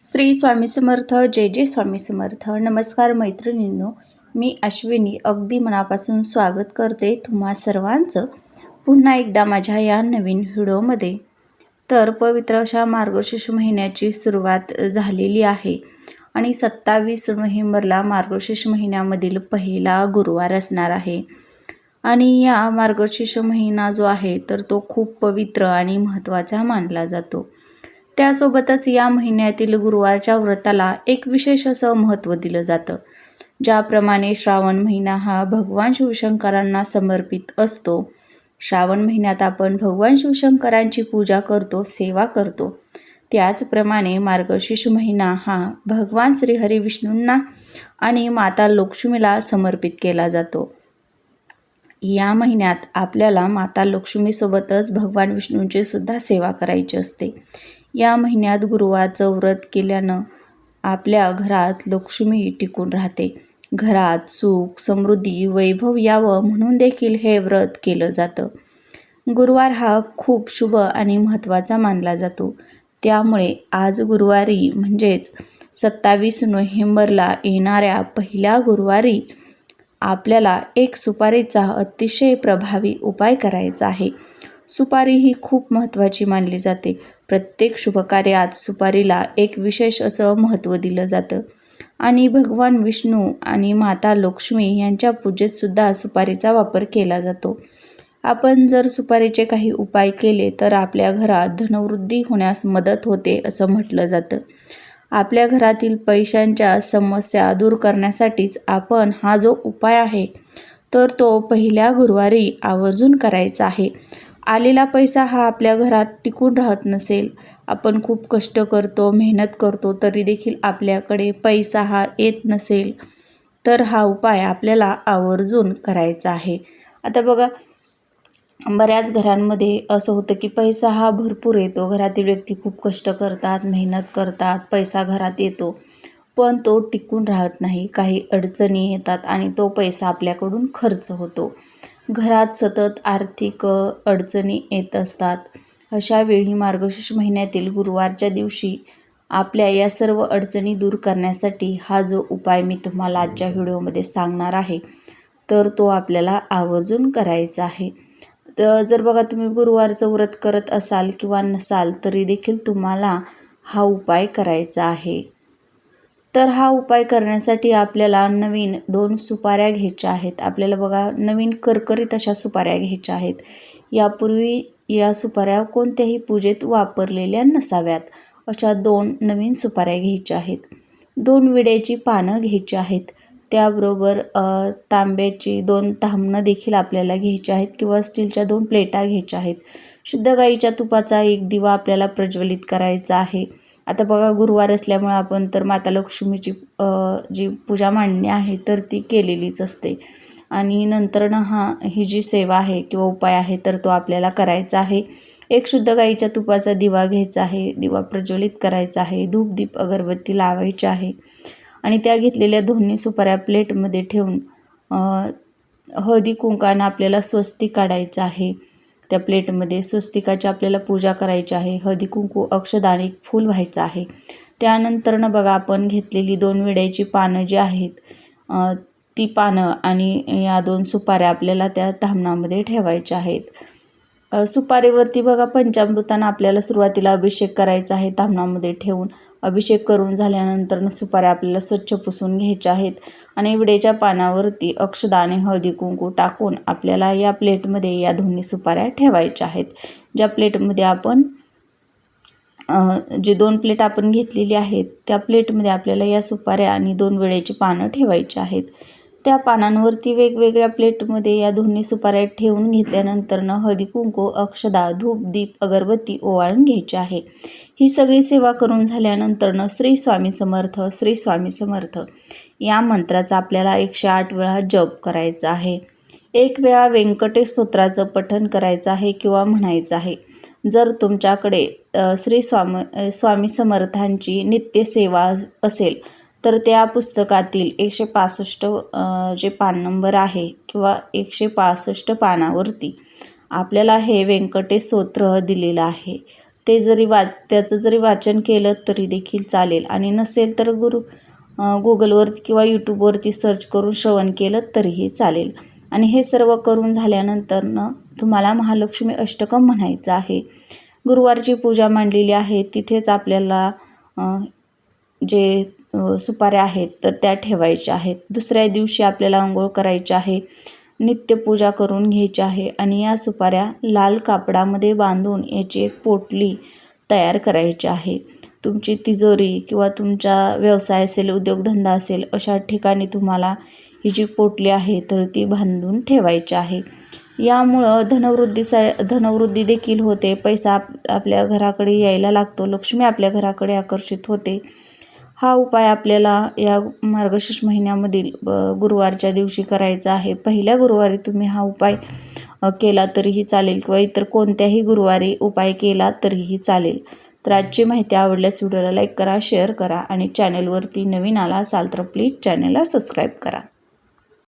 श्री स्वामी समर्थ जय जय स्वामी समर्थ. नमस्कार मैत्रिणींनो मी अश्विनी अगदी मनापासून स्वागत करते तुम्हा सर्वांचं पुन्हा एकदा माझ्या या नवीन व्हिडिओमध्ये. तर पवित्र अशा मार्गशीर्ष महिन्याची सुरुवात झालेली आहे आणि सत्तावीस नोव्हेंबरला मार्गशीर्ष महिन्यामधील पहिला गुरुवार असणार आहे. आणि या मार्गशीर्ष महिना जो आहे तर तो खूप पवित्र आणि महत्त्वाचा मानला जातो. त्यासोबतच या महिन्यातील गुरुवारच्या व्रताला एक विशेष असं महत्त्व दिलं जातं. ज्याप्रमाणे श्रावण महिना हा भगवान शिवशंकरांना समर्पित असतो. श्रावण महिन्यात आपण भगवान शिवशंकरांची पूजा करतो सेवा करतो. त्याचप्रमाणे मार्गशीर्ष महिना हा भगवान श्रीहरी विष्णूंना आणि माता लक्ष्मीला समर्पित केला जातो. या महिन्यात आपल्याला माता लक्ष्मीसोबतच भगवान विष्णूंची सुद्धा सेवा करायची असते. या महिन्यात गुरुवारचं व्रत केल्यानं आपल्या घरात लक्ष्मी टिकून राहते. घरात सुख समृद्धी वैभव यावं म्हणून देखील हे व्रत केलं जातं. गुरुवार हा खूप शुभ आणि महत्त्वाचा मानला जातो. त्यामुळे आज गुरुवारी म्हणजेच सत्तावीस नोव्हेंबरला येणाऱ्या पहिल्या गुरुवारी आपल्याला एक सुपारीचा अतिशय प्रभावी उपाय करायचा आहे. सुपारी ही खूप महत्त्वाची मानली जाते. प्रत्येक शुभकार्यात सुपारीला एक विशेष असं महत्त्व दिलं जातं. आणि भगवान विष्णू आणि माता लक्ष्मी यांच्या पूजेतसुद्धा सुपारीचा वापर केला जातो. आपण जर सुपारीचे काही उपाय केले तर आपल्या घरात धनवृद्धी होण्यास मदत होते असं म्हटलं जातं. आपल्या घरातील पैशांच्या समस्या दूर करण्यासाठीच आपण हा जो उपाय आहे तर तो पहिल्या गुरुवारी आवर्जून करायचा आहे. आलेला पैसा हा आपल्या घरात टिकून राहत नसेल. आपण खूप कष्ट करतो मेहनत करतो तरी देखील आपल्याकडे पैसा हा येत नसेल. तर हा उपाय आपल्याला आवर्जून करायचा आहे. आता बघा बऱ्याच घरांमध्ये असं होतं की पैसा हा भरपूर येतो. घरातील व्यक्ती खूप कष्ट करतात मेहनत करतात पैसा घरात येतो. पण तो टिकून राहत नाही. काही अडचणी येतात आणि तो पैसा आपल्याकडून खर्च होतो. घरात सतत आर्थिक अडचणी येत असतात. अशा वेळी मार्गशीर्ष महिन्यातील गुरुवारच्या दिवशी आपल्या या सर्व अडचणी दूर करण्यासाठी हा जो उपाय मी तुम्हाला आजच्या व्हिडिओमध्ये सांगणार आहे तर तो आपल्याला आवर्जून करायचा आहे. तर जर बघा तुम्ही गुरुवारचं व्रत करत असाल किंवा नसाल तरी देखील तुम्हाला हा उपाय करायचा आहे. तर हा उपाय करण्यासाठी आपल्याला नवीन दोन सुपाऱ्या घ्यायच्या आहेत. आपल्याला बघा नवीन करकरीत अशा सुपाऱ्या घ्यायच्या आहेत. यापूर्वी या सुपाऱ्या कोणत्याही पूजेत वापरलेल्या नसाव्यात. अशा दोन नवीन सुपाऱ्या घ्यायच्या आहेत. दोन विड्याची पानं घ्यायची आहेत. त्याबरोबर तांब्याची दोन थांबणं देखील आपल्याला घ्यायची आहेत किंवा स्टीलच्या दोन प्लेटा घ्यायच्या आहेत. शुद्ध गाईच्या तुपाचा एक दिवा आपल्याला प्रज्वलित करायचा आहे. आता बघा गुरुवार असल्यामुळं आपण तर माता लक्ष्मीची जी पूजा मांडणी आहे तर ती केलेलीच असते. आणि नंतर हा ही जी सेवा आहे किंवा उपाय आहे तर तो आपल्याला करायचा आहे. एक शुद्ध गाईच्या तुपाचा दिवा घ्यायचा आहे दिवा प्रज्वलित करायचा आहे धूपदीप अगरबत्ती लावायची आहे. आणि त्या घेतलेल्या दोन्ही सुपाऱ्या प्लेटमध्ये ठेवून हळदी कुंकानं आपल्याला स्वस्ती काढायचं आहे. त्या प्लेटमध्ये स्वस्तिकाची आपल्याला पूजा करायची आहे हळदी कुंकू अक्षदाने फूल व्हायचं आहे. त्यानंतरनं बघा आपण घेतलेली दोन विड्याची पानं जी आहेत ती पानं आणि या दोन सुपाऱ्या आपल्याला त्या धामणामध्ये ठेवायच्या आहेत. सुपारीवरती बघा पंचामृतानं आपल्याला सुरुवातीला अभिषेक करायचा आहे धामणामध्ये ठेवून. अभिषेक करून झाल्यानंतर सुपाऱ्या आपल्याला स्वच्छ पुसून घ्यायच्या आहेत. आणि विडेच्या पानावरती अक्षदाने हळदी कुंकू टाकून आपल्याला या प्लेटमध्ये या दोन्ही सुपाऱ्या ठेवायच्या आहेत. ज्या प्लेटमध्ये आपण जे दोन प्लेट आपण घेतलेली आहेत त्या प्लेटमध्ये आपल्याला या सुपाऱ्या आणि दोन वेळेची पानं ठेवायची आहेत. त्या पानांवरती वेगवेगळ्या प्लेटमध्ये या दोन्ही सुपाऱ्या ठेवून घेतल्यानंतरनं हळदी कुंकू अक्षदा धूप दीप अगरबत्ती ओवाळून घ्यायची आहे. ही सगळी सेवा करून झाल्यानंतरनं श्री स्वामी समर्थ श्री स्वामी समर्थ या मंत्राचा आपल्याला एकशे आठ वेळा जप करायचा आहे. एक वेळा व्यंकटेश स्तोत्राचं पठन करायचं आहे किंवा म्हणायचं आहे. जर तुमच्याकडे श्री स्वामी स्वामी समर्थांची नित्यसेवा असेल तर त्या पुस्तकातील एकशे पासष्ट जे पान नंबर आहे किंवा एकशे पासष्ट पानावरती आपल्याला हे व्यंकटेश स्तोत्र दिलेलं आहे. ते जरी वा त्याचं जरी वाचन केलं तरी देखील चालेल. आणि नसेल तर गुरु गुगलवरती किंवा यूट्यूबवरती सर्च करून श्रवण केलं तरीही चालेल. आणि हे सर्व करून झाल्यानंतरनं तुम्हाला महालक्ष्मी अष्टकम म्हणायचं आहे. गुरुवारची पूजा मांडलेली आहे. तिथेच आपल्याला जे सुपाऱ्या आहेत तर त्या ठेवायच्या आहेत. दुसऱ्या दिवशी आपल्याला आंघोळ करायची आहे नित्यपूजा करून घ्यायची आहे आणि या सुपाऱ्या लाल कापडामध्ये बांधून याची एक पोटली तयार करायची आहे. तुमची तिजोरी किंवा तुमचा व्यवसाय असेल उद्योगधंदा असेल अशा ठिकाणी तुम्हाला ही जी पोटली आहे तर ती बांधून ठेवायची आहे. यामुळं धनवृद्धीसा धनवृद्धी देखील होते. पैसा आप आपल्या घराकडे यायला लागतो. लक्ष्मी आपल्या घराकडे आकर्षित होते. हा उपाय आपल्याला या मार्गशीर्ष महिन्यामधील गुरुवारच्या दिवशी करायचा आहे. पहिल्या गुरुवारी तुम्ही हा उपाय केला तरीही चालेल किंवा इतर कोणत्याही गुरुवारी उपाय केला तरीही चालेल. तर आजची माहिती आवडल्यास व्हिडिओला लाईक करा शेअर करा आणि चॅनेलवरती नवीन आला असाल तर प्लीज चॅनेलला सबस्क्राईब करा.